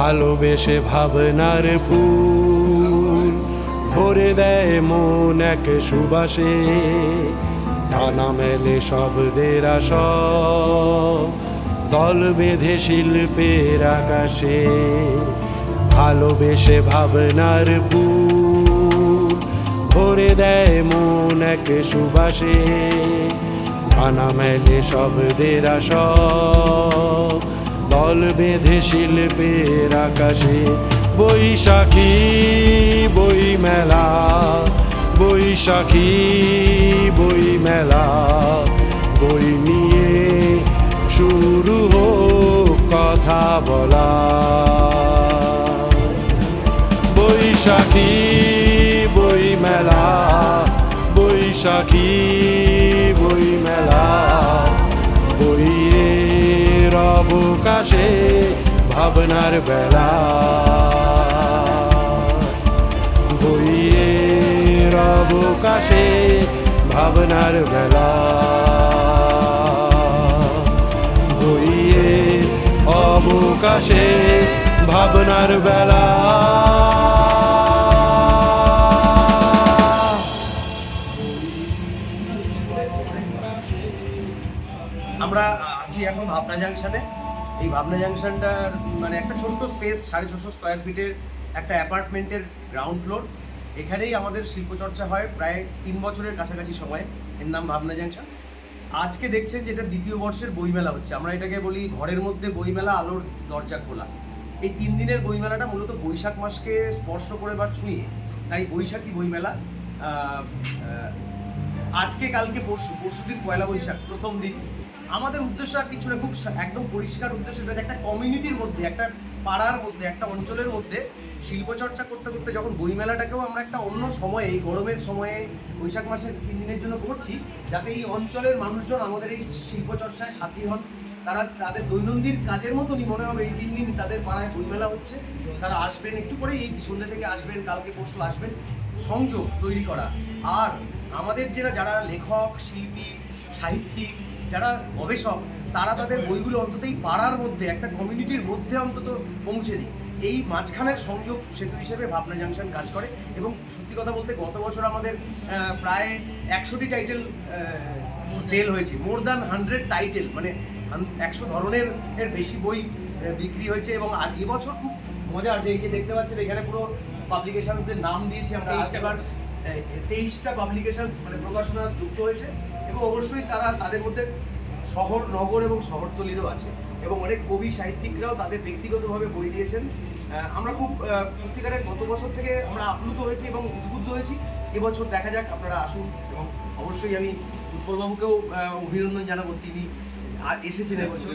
ভালোবেসে ভাবনার ফুল ভরে দেয় মন এক সুবাসে। টানা মেলে শব্দের আসব দল বেঁধে শিল্পের আকাশে। ভালোবেসে ভাবনার ফুল ভরে দেয় মন এক সুবাসে। টানা মেলে শব্দের আসব দল বেঁধে শিল্পের আকাশে বৈশাখী বই মেলা বৈশাখী বই মেলা বই নিয়ে শুরু হোক কথা বলা। বৈশাখী বই মেলা বৈশাখী বই মেলা বইয়ের অবকাশে ভাবনার বেলা। বইয়ের অবকাশে ভাবনার বেলা। বইয়ের অবকাশে ভাবনার বেলা। আছি এখন ভাবনা জাংশনে এই ভাবনা জাংশনটার মানে একটা ছোট্ট স্পেস সাড়ে ছশো স্কোয়ার ফিটের একটা অ্যাপার্টমেন্টের গ্রাউন্ড ফ্লোর এখানেই আমাদের শিল্পচর্চা হয় প্রায় তিন বছরের কাছাকাছি সময়। এর নাম ভাবনা জাংশন আজকে দেখছেন যেটা দ্বিতীয় বর্ষের বইমেলা হচ্ছে। আমরা এটাকে বলি ঘরের মধ্যে বইমেলা, আলোর দরজা খোলা। এই তিন দিনের বইমেলাটা মূলত বৈশাখ মাসকে স্পর্শ করে বা ছুঁয়ে। তাই বৈশাখী বইমেলা আজকে, কালকে, পরশু পরশু দিন পয়লা বৈশাখ, প্রথম দিন। আমাদের উদ্দেশ্য আর কিছু না, খুব একদম পরিষ্কার উদ্দেশ্য এটা যে একটা কমিউনিটির মধ্যে, একটা পাড়ার মধ্যে, একটা অঞ্চলের মধ্যে শিল্পচর্চা করতে করতে যখন বইমেলাটাকেও আমরা একটা অন্য সময়ে, এই গরমের সময়ে, বৈশাখ মাসের তিন দিনের জন্য করছি, যাতে এই অঞ্চলের মানুষজন আমাদের এই শিল্পচর্চায় সাথী হন। তারা তাদের দৈনন্দিন কাজের মতনই মনে হবে এই তিন দিন তাদের পাড়ায় বইমেলা হচ্ছে। তারা আসবেন একটু পরে এই সন্ধ্যে থেকে আসবেন, কালকে পরশু আসবেন। সংযোগ তৈরি করা। আর আমাদের যারা যারা লেখক, শিল্পী সাহিত্যিক, যারা গবেষক, তারা তাদের বইগুলো অন্তত এই পাড়ার মধ্যে, একটা কমিউনিটির মধ্যে অন্তত পৌঁছে দিই এই মাঝখানের সংযোগ সেতু হিসেবে ভাবনা জাংশন কাজ করে এবং সত্যি কথা বলতে গত বছর আমাদের প্রায় একশোটি টাইটেল সেল হয়েছে। মোর দ্যান হান্ড্রেড টাইটেল মানে একশো ধরনের এর বেশি বই বিক্রি হয়েছে এবং আজ এবছর খুব মজা আছে এই যে দেখতে পাচ্ছেন, এখানে পুরো পাবলিকেশনসের নাম দিয়েছি আমরা। এবার তেইশটা পাবলিকেশনস মানে প্রকাশনা যুক্ত হয়েছে এবং অবশ্যই তারা তাদের মধ্যে শহর নগর এবং শহরতলিরও আছে এবং অনেক কবি সাহিত্যিকরাও তাদের ব্যক্তিগতভাবে বই দিয়েছেন। আমরা খুব আহ, সত্যিকারের গত বছর থেকে আমরা আপ্লুত হয়েছি এবং উদ্বুদ্ধ হয়েছি। এবছর দেখা যাক আপনারা আসুন এবং অবশ্যই আমি উৎপলবাবুকেও অভিনন্দন জানাব। তিনি এসেছেন এবছর